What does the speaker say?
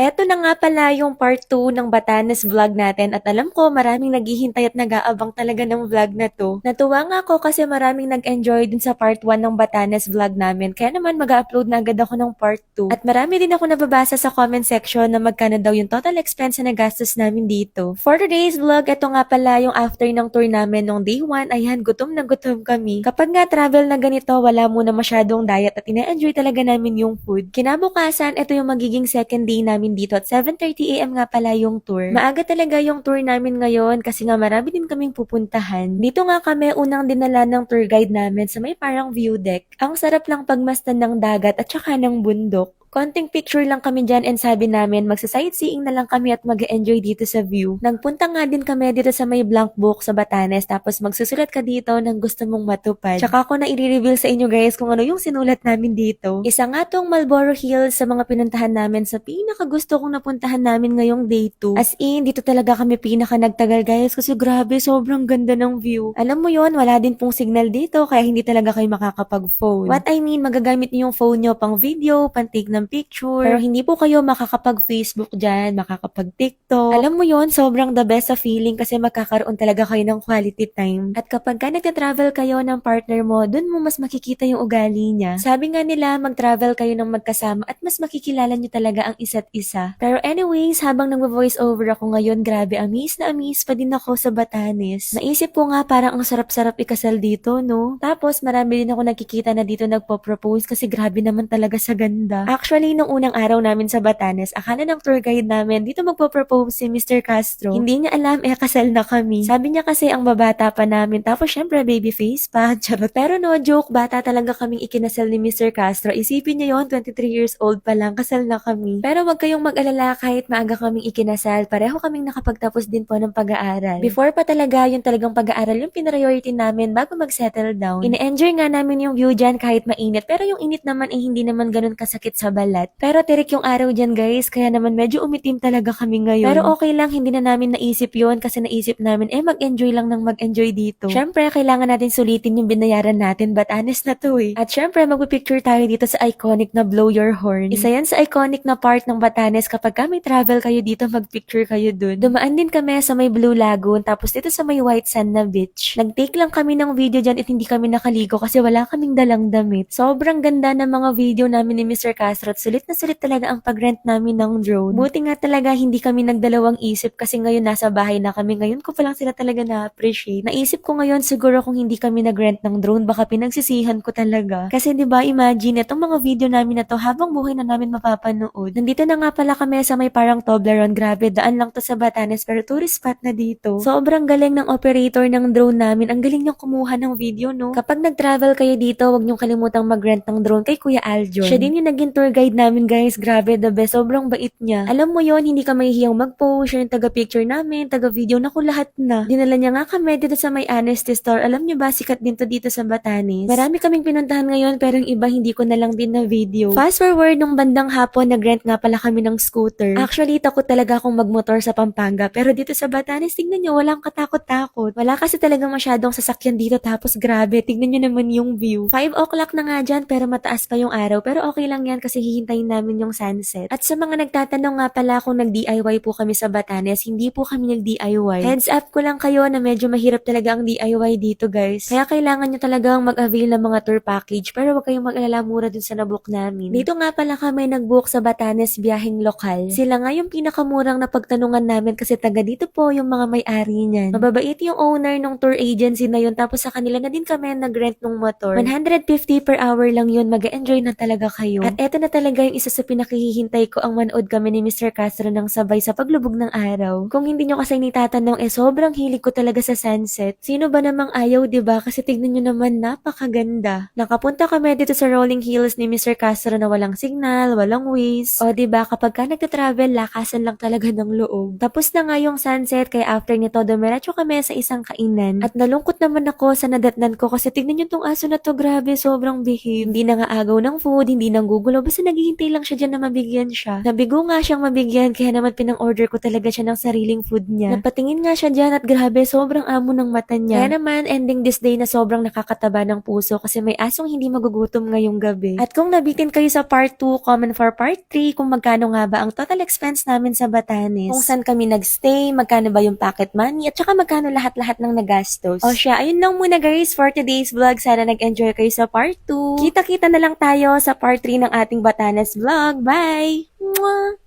Eto na nga pala yung part 2 ng Batanes vlog natin at alam ko maraming naghihintay at nag-aabang talaga ng vlog na to. Natuwa nga ako kasi maraming nag-enjoy dun sa part 1 ng Batanes vlog namin kaya naman mag-upload na agad ako ng part 2. At marami din ako nababasa sa comment section na magkano daw yung total expense na nagastos namin dito. For today's vlog, eto nga pala yung after ng tour namin nung day 1. Ayan, gutom na gutom kami. Kapag nga travel na ganito, wala muna masyadong diet at ina-enjoy talaga namin yung food. Kinabukasan, ito yung magiging second day namin dito at 7.30am nga pala yung tour. Maaga talaga yung tour namin ngayon kasi nga marami din kaming pupuntahan. Dito nga kami unang dinala ng tour guide namin sa may parang view deck. Ang sarap lang pagmastan ng dagat at saka ng bundok. Konting picture lang kami dyan and sabi namin magsa-sightseeing na lang kami at mag enjoy dito sa view. Nagpunta nga din kami dito sa may blank book sa Batanes tapos magsusulat ka dito ng gusto mong matupad. Tsaka ako na i-reveal sa inyo guys kung ano yung sinulat namin dito. Isa nga tong Marlboro Hills sa mga pinuntahan namin sa pinaka gusto kong napuntahan namin ngayong day 2. As in, dito talaga kami pinaka nagtagal guys kasi grabe sobrang ganda ng view. Alam mo yon wala din pong signal dito kaya hindi talaga kayo makakapag-phone. What I mean, magagamit niyo yung phone nyo pang video, pang take picture. Pero hindi po kayo makakapag-Facebook dyan, makakapag-TikTok. Alam mo yon sobrang the best sa feeling kasi magkakaroon talaga kayo ng quality time. At kapag ka nagka-travel kayo ng partner mo, dun mo mas makikita yung ugali niya. Sabi nga nila, mag-travel kayo ng magkasama at mas makikilala nyo talaga ang isa't isa. Pero anyways, habang nag-voice over ako ngayon, grabe, amis na amis pa din ako sa Batanes. Naisip ko nga parang ang sarap-sarap ikasal dito, no? Tapos marami din ako nakikita na dito nagpo-propose kasi grabe naman talaga sa ganda. Actually, nung unang araw namin sa Batanes, akala ng tour guide namin dito magpo-propose si Mr. Castro. Hindi niya alam, eh kasal na kami. Sabi niya kasi ang babata pa namin, tapos syempre baby face pa, charot. Pero no joke, bata talaga kaming ikinasal ni Mr. Castro. Isipin niyo yon 23 years old pa lang, kasal na kami. Pero wag kayong mag-alala kahit maaga kaming ikinasal, pareho kaming nakapagtapos din po ng pag-aaral. Before pa talaga yung talagang pag-aaral yung pinriority namin bago mag-settle down. Ine-enjoy nga namin yung view dyan kahit mainit, pero yung init naman eh hindi naman ganun kasakit sa balat. Pero tirik yung araw dyan guys, kaya naman medyo umitim talaga kami ngayon. Pero okay lang, hindi na namin naisip yon kasi naisip namin eh mag-enjoy lang ng mag-enjoy dito. Syempre, kailangan natin sulitin yung binayaran natin, but honest na to eh. At syempre, magpipicture tayo dito sa iconic na Blow Your Horn. Isa yan sa iconic na part ng Batanes kapag ka may travel kayo dito, mag-picture kayo dun. Dumaan din kami sa may Blue Lagoon, tapos dito sa may White Sand na beach. Nag-take lang kami ng video dyan at hindi kami nakaligo kasi wala kaming dalang damit. Sobrang ganda ng mga video namin ni Mr. Castro at sulit na sulit talaga ang pag-rent namin ng drone. Buti nga talaga hindi kami nagdalawang isip kasi ngayon nasa bahay na kami. Ngayon ko pa lang sila talaga na-appreciate. Naisip ko ngayon siguro kung hindi kami nag-rent ng drone baka pinagsisihan ko talaga. Kasi 'di ba imagine itong mga video namin na to habang buhay na namin mapapanood. Nandito na nga pala kami sa may parang Toblerone. Grabe, daan lang to sa Batanes pero tourist spot na dito. Sobrang galing ng operator ng drone namin. Ang galing niyang kumuha ng video, no? Kapag nag-travel kayo dito, huwag niyong kalimutang mag-rent ng drone kay Kuya Aljon. Siya din yung naging tour guide namin, guys. Grabe, the best. Sobrang bait niya. Alam mo yon hindi ka mahihiyang mag-post. Yung taga-picture namin, taga-video. Naku, lahat na. Dinala niya nga kami dito sa may Honesty Store. Alam niyo ba, sikat din to dito sa Batanes. Marami kaming pinuntahan ngayon, pero yung iba hindi ko na lang din na video. Fast forward, nung bandang hapon, nag-rent nga pala kami ng scooter. Actually, takot talaga akong magmotor sa Pampanga. Pero dito sa Batanes, tignan niyo, walang katakot-takot. Wala kasi talaga masyadong sasakyan dito. Tapos grabe, tignan niyo naman yung view. 5 o'clock na nga dyan, pero mataas pa yung araw. Pero okay lang yan kasi hihintayin namin yung sunset. At sa mga nagtatanong nga pala kung nag-DIY po kami sa Batanes, hindi po kami nag-DIY. Heads up ko lang kayo na medyo mahirap talaga ang DIY dito guys. Kaya kailangan nyo talagang mag-avail ng mga tour package pero wag kayong mag-alala mura dun sa nabook namin. Dito nga pala kami nag-book sa Batanes biyaheng lokal. Sila nga yung pinakamurang napagtanungan namin kasi taga dito po yung mga may-ari niyan. Mababait yung owner ng tour agency na yun tapos sa kanila na din kami nag-rent ng motor. 150 per hour lang yun, mag enjoy na talaga kayo. At eto na talaga yung isa sa pinakihihintay ko ang manood kami ni Mr. Castro ng sabay sa paglubog ng araw. Kung hindi nyo kasi nitatanong, eh sobrang hilig ko talaga sa sunset. Sino ba namang ayaw, ba Kasi tignan nyo naman, napakaganda. Nakapunta kami dito sa Rolling Hills ni Mr. Castro na walang signal, walang ways. O ba kapag ka nagta-travel, lakasan lang talaga ng loob. Tapos na nga yung sunset, kaya after nito, dumiretso kami sa isang kainan. At nalungkot naman ako sa nadatnan ko kasi tignan nyo tong aso na to, grabe, sobrang behave. Hindi na nga agaw ng food, hindi nang gugulo, basta Kaso naghihintay lang siya dyan na mabigyan siya. Nabigo nga siyang mabigyan kaya naman pinang-order ko talaga siya ng sariling food niya. Napatingin nga siya dyan at grabe sobrang amo ng mata niya. Kaya naman ending this day na sobrang nakakataba ng puso kasi may asong hindi magugutom ngayong gabi. At kung nabitin kayo sa part 2, comment for part 3 kung magkano nga ba ang total expense namin sa Batanes. Kung saan kami nagstay, magkano ba yung pocket money, at saka magkano lahat-lahat ng nagastos. O siya, ayun lang muna guys for today's vlog. Sana nag-enjoy kayo sa part 2. Kita-kita na lang tayo sa part 3 ng ating Batanes vlog. Bye! Mwah!